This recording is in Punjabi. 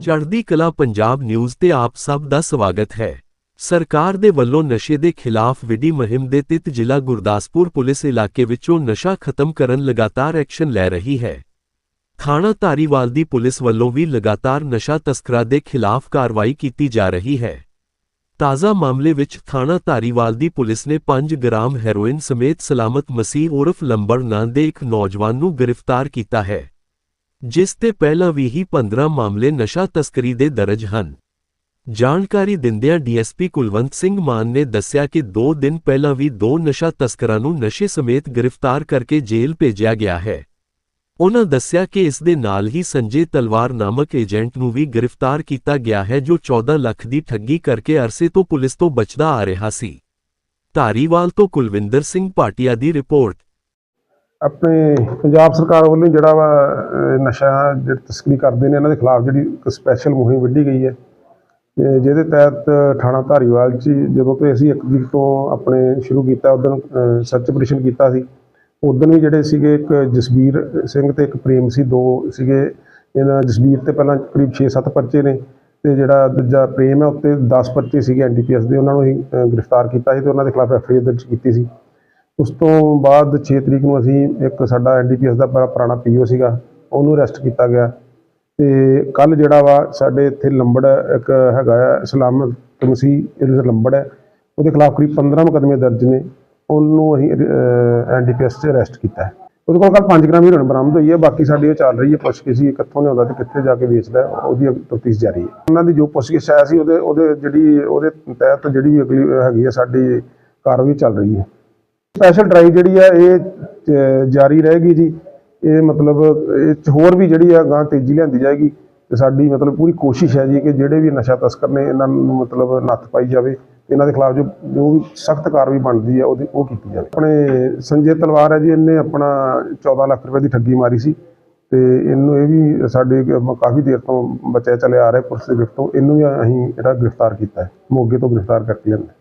ਚੜ੍ਹਦੀ ਕਲਾ ਪੰਜਾਬ ਨਿਊਜ਼ ਤੇ ਆਪ ਸਭ ਦਾ ਸਵਾਗਤ ਹੈ। ਸਰਕਾਰ ਦੇ ਵੱਲੋਂ ਨਸ਼ੇ ਦੇ ਖਿਲਾਫ ਵਿੱਢੀ ਮੁਹਿੰਮ ਦੇ ਤਹਿਤ ਜ਼ਿਲ੍ਹਾ ਗੁਰਦਾਸਪੁਰ ਪੁਲਿਸ ਇਲਾਕੇ ਵਿੱਚੋਂ ਨਸ਼ਾ ਖਤਮ ਕਰਨ ਲਗਾਤਾਰ ਐਕਸ਼ਨ ਲੈ ਰਹੀ ਹੈ। ਥਾਣਾ ਧਾਰੀਵਾਲ ਦੀ ਪੁਲਿਸ ਵੱਲੋਂ ਵੀ ਲਗਾਤਾਰ ਨਸ਼ਾ ਤਸਕਰਾਂ ਦੇ ਖਿਲਾਫ ਕਾਰਵਾਈ ਕੀਤੀ ਜਾ ਰਹੀ ਹੈ। ਤਾਜ਼ਾ ਮਾਮਲੇ ਵਿੱਚ ਥਾਣਾ ਧਾਰੀਵਾਲ ਦੀ ਪੁਲਿਸ ਨੇ 5 ਗ੍ਰਾਮ ਹੈਰੋਇਨ ਸਮੇਤ ਸਲਾਮਤ ਮਸੀਹ ਉਰਫ ਲੰਬੜ ਨਾਂ ਦੇ ਇੱਕ ਨੌਜਵਾਨ ਨੂੰ ਗ੍ਰਿਫਤਾਰ ਕੀਤਾ ਹੈ। ਜਿਸ ਤੇ ਪਹਿਲਾਂ ਵੀ ਹੀ 15 ਮਾਮਲੇ ਨਸ਼ਾ ਤਸਕਰੀ ਦੇ ਦਰਜ ਹਨ। ਜਾਣਕਾਰੀ ਦਿੰਦਿਆਂ ਡੀਐਸਪੀ ਕੁਲਵੰਤ ਸਿੰਘ ਮਾਨ ਨੇ ਦੱਸਿਆ ਕਿ 2 ਦਿਨ ਪਹਿਲਾਂ ਵੀ ਦੋ ਨਸ਼ਾ ਤਸਕਰਾਂ ਨੂੰ ਨਸ਼ੇ ਸਮੇਤ ਗ੍ਰਿਫਤਾਰ ਕਰਕੇ ਜੇਲ੍ਹ ਭੇਜਿਆ ਗਿਆ ਹੈ। ਉਹਨਾਂ ਦੱਸਿਆ ਕਿ ਇਸ ਦੇ ਨਾਲ ਹੀ ਸੰਜੇ ਤਲਵਾਰ ਨਾਮਕ ਏਜੰਟ ਨੂੰ ਵੀ ਗ੍ਰਿਫਤਾਰ ਕੀਤਾ ਗਿਆ ਹੈ ਜੋ 14 ਲੱਖ ਦੀ ਠੱਗੀ ਕਰਕੇ ਅਰਸੇ ਤੋਂ ਪੁਲਿਸ ਤੋਂ ਬਚਦਾ ਆ ਰਿਹਾ ਸੀ। ਧਾਰੀਵਾਲ ਤੋਂ ਕੁਲਵਿੰਦਰ ਸਿੰਘ ਭਾਟੀਆ ਦੀ ਰਿਪੋਰਟ। ਆਪਣੇ ਪੰਜਾਬ ਸਰਕਾਰ ਵੱਲੋਂ ਜਿਹੜਾ ਵਾ ਨਸ਼ਾ ਜਿਹੜੇ ਤਸਕਰੀ ਕਰਦੇ ਨੇ, ਇਹਨਾਂ ਦੇ ਖਿਲਾਫ ਜਿਹੜੀ ਇੱਕ ਸਪੈਸ਼ਲ ਮੁਹਿੰਮ ਵਿੱਢੀ ਗਈ ਹੈ। ਜਿਹਦੇ ਤਹਿਤ ਥਾਣਾ ਧਾਰੀਵਾਲ 'ਚ ਜਦੋਂ ਤੋਂ ਅਸੀਂ ਇੱਕ ਵੀਕ ਤੋਂ ਆਪਣੇ ਸ਼ੁਰੂ ਕੀਤਾ ਉਦੋਂ ਸਰਚ ਆਪਰੇਸ਼ਨ ਕੀਤਾ ਸੀ। ਉਦੋਂ ਵੀ ਜਿਹੜੇ ਸੀਗੇ ਇੱਕ ਜਸਬੀਰ ਸਿੰਘ ਤੇ ਇੱਕ ਪ੍ਰੇਮ ਸੀ, ਦੋ ਸੀਗੇ। ਇਹਨਾਂ ਜਸਬੀਰ ਤੇ ਪਹਿਲਾਂ ਕਰੀਬ 6-7 ਪਰਚੇ ਨੇ ਤੇ ਜਿਹੜਾ ਦੂਜਾ ਪ੍ਰੇਮ ਹੈ, ਉੱਤੇ 10 ਪਰਚੇ ਸੀਗੇ ਐਨਡੀਪੀਐਸ ਦੇ, ਉਹਨਾਂ ਨੂੰ ਅਸੀਂ ਗ੍ਰਿਫਤਾਰ ਕੀਤਾ ਸੀ ਤੇ ਉਹਨਾਂ ਦੇ ਖਿਲਾਫ ਐਫਆਈਆਰ ਦਰਜ ਕੀਤੀ ਸੀ। ਉਸ ਤੋਂ ਬਾਅਦ 6 ਤਰੀਕ ਨੂੰ ਅਸੀਂ ਇੱਕ ਸਾਡਾ ਐਨਡੀਪੀਐਸ ਦਾ ਬੜਾ ਪੁਰਾਣਾ ਪੀਓ ਸੀਗਾ, ਉਹਨੂੰ ਅਰੈਸਟ ਕੀਤਾ ਗਿਆ। ਤੇ ਕੱਲ ਜਿਹੜਾ ਵਾ, ਸਾਡੇ ਇੱਥੇ ਲੰਬੜ ਇੱਕ ਹੈਗਾ ਆ, ਸਲਾਮਤ ਮਸੀਹ ਇਹਦੇ ਲੰਬੜ ਹੈ। ਉਹਦੇ ਖਿਲਾਫ ਕਰੀਬ 15 ਮੁਕੱਦਮੇ ਦਰਜ ਨੇ। ਉਹਨੂੰ ਅਸੀਂ ਐਨਡੀਪੀਐਸ 'ਚ ਅਰੈਸਟ ਕੀਤਾ ਹੈ। ਉਹਦੇ ਕੋਲ ਕੱਲ 5 ਗ੍ਰਾਮ ਹੀਰੋਇਨ ਬਰਾਮਦ ਹੋਈ ਹੈ। ਬਾਕੀ ਸਾਡੀ ਉਹ ਚੱਲ ਰਹੀ ਹੈ ਪੁੱਛਗਿੱਛ ਸੀ ਕਿੱਥੋਂ ਲਿਆਉਂਦਾ ਤੇ ਕਿੱਥੇ ਜਾ ਕੇ ਵੇਚਦਾ, ਉਹਦੀ ਤਫਤੀਸ਼ ਜਾਰੀ ਹੈ। ਉਹਨਾਂ ਦੀ ਜੋ ਪੁੱਛਗਿੱਛ ਆਇਆ ਸੀ, ਉਹਦੇ ਉਹਦੇ ਜਿਹੜੀ, ਉਹਦੇ ਤਹਿਤ ਜਿਹੜੀ ਵੀ ਅਗਲੀ ਹੈਗੀ ਹੈ, ਸਾਡੀ ਕਾਰਵਾਈ ਚੱਲ ਰਹੀ ਹੈ। ਸਪੈਸ਼ਲ ਡਰਾਈਵ ਜਿਹੜੀ ਆ, ਇਹ ਜਾਰੀ ਰਹੇਗੀ ਜੀ। ਇਹ ਮਤਲਬ, ਇਹ 'ਚ ਹੋਰ ਵੀ ਜਿਹੜੀ ਆ ਗਾਂ ਤੇਜ਼ੀ ਲਿਆਂਦੀ ਜਾਏਗੀ। ਤੇ ਸਾਡੀ ਮਤਲਬ ਪੂਰੀ ਕੋਸ਼ਿਸ਼ ਹੈ ਜੀ ਕਿ ਜਿਹੜੇ ਵੀ ਨਸ਼ਾ ਤਸਕਰ ਨੇ, ਇਹਨਾਂ ਨੂੰ ਮਤਲਬ ਨੱਥ ਪਾਈ ਜਾਵੇ। ਇਹਨਾਂ ਦੇ ਖਿਲਾਫ ਜੋ ਜੋ ਵੀ ਸਖਤ ਕਾਰਵਾਈ ਬਣਦੀ ਹੈ ਉਹਦੀ, ਉਹ ਕੀਤੀ ਜਾਵੇ। ਆਪਣੇ ਸੰਜੇ ਤਲਵਾਰ ਹੈ ਜੀ, ਇਹਨੇ ਆਪਣਾ 14 ਲੱਖ ਰੁਪਏ ਦੀ ਠੱਗੀ ਮਾਰੀ ਸੀ। ਤੇ ਇਹਨੂੰ ਇਹ ਵੀ ਸਾਡੇ ਕਾਫੀ ਦੇਰ ਤੋਂ ਬਚਿਆ ਚਲੇ ਆ ਰਿਹਾ ਪੁਲਿਸ ਦੇ ਗ੍ਰਿਫਤ ਤੋਂ। ਇਹਨੂੰ ਵੀ ਅਸੀਂ ਜਿਹੜਾ ਗ੍ਰਿਫਤਾਰ ਕੀਤਾ ਹੈ, ਮੋਗੇ ਤੋਂ ਗ੍ਰਿਫਤਾਰ ਕਰਕੇ ਲਿਆਂਦਾ।